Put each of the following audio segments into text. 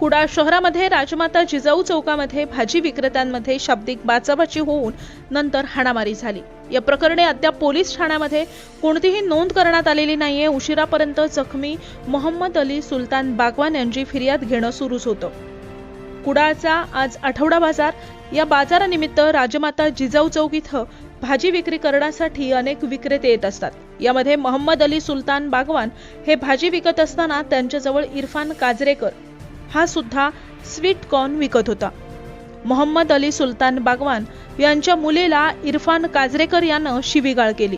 कुडाळ शहरामध्ये राजमाता जिजाऊ चौकामध्ये भाजी विक्रेत्यांमध्ये शाब्दिक बाचाबाची होऊन नंतर हाणामारी झाली. या प्रकरणी अद्याप पोलीस ठाण्यामध्ये कोणतीही नोंद करण्यात आलेली नाहीये. उशिरापर्यंत जखमी मोहम्मद अली सुलतान बागवान यांची फिर्याद घेणं सुरूच होतं. कुडाळचा आज आठवडा बाजार. या बाजारानिमित्त राजमाता जिजाऊ चौक इथं भाजी विक्री करण्यासाठी अनेक विक्रेते येत असतात. यामध्ये मोहम्मद अली सुलतान बागवान हे भाजी विकत असताना त्यांच्याजवळ इरफान काजरेकर हा सुद्धा स्वीट कॉर्न विकत होता. मोहम्मद अली सुलतान बागवान यांच्या मुलीला इरफान काजरेकर यानं शिवीगाळ केली.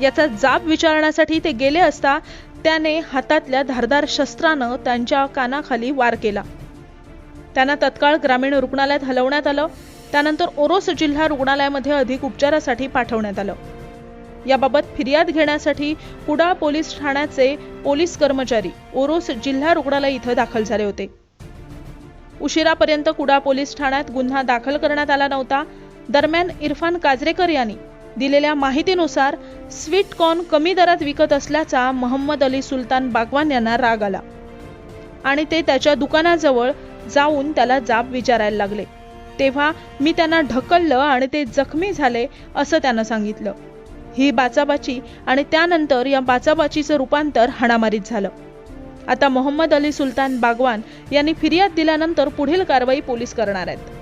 याचा जाब विचारण्यासाठी ते गेले असता त्याने हातातल्या धारदार शस्त्रानं त्यांच्या कानाखाली वार केला. त्यांना तत्काळ ग्रामीण रुग्णालयात हलवण्यात आलं. त्यानंतर ओरोस जिल्हा रुग्णालयामध्ये अधिक उपचारासाठी पाठवण्यात आलं. याबाबत फिर्याद घेण्यासाठी कुडाळ पोलीस ठाण्याचे पोलीस कर्मचारी ओरोस जिल्हा रुग्णालय इथं दाखल झाले होते. उशिरापर्यंत कुडाळ पोलीस ठाण्यात गुन्हा दाखल करण्यात आला नव्हता. दरम्यान इरफान काजरेकर यांनी दिलेल्या माहितीनुसार स्वीट कॉर्न कमी दरात विकत असल्याचा मोहम्मद अली सुलतान बागवान यांना राग आला आणि ते त्याच्या दुकानाजवळ जाऊन त्याला जाब विचारायला लागले. तेव्हा मी त्यांना ढकललं आणि ते जखमी झाले असं त्यानं सांगितलं. ही बाचाबाची आणि त्यानंतर या बाचाबाचीचं रूपांतर हाणामारीत झालं. आता मोहम्मद अली सुलतान बागवान यांनी फिर्याद दिल्यानंतर पुढील कारवाई पोलीस करणार आहेत.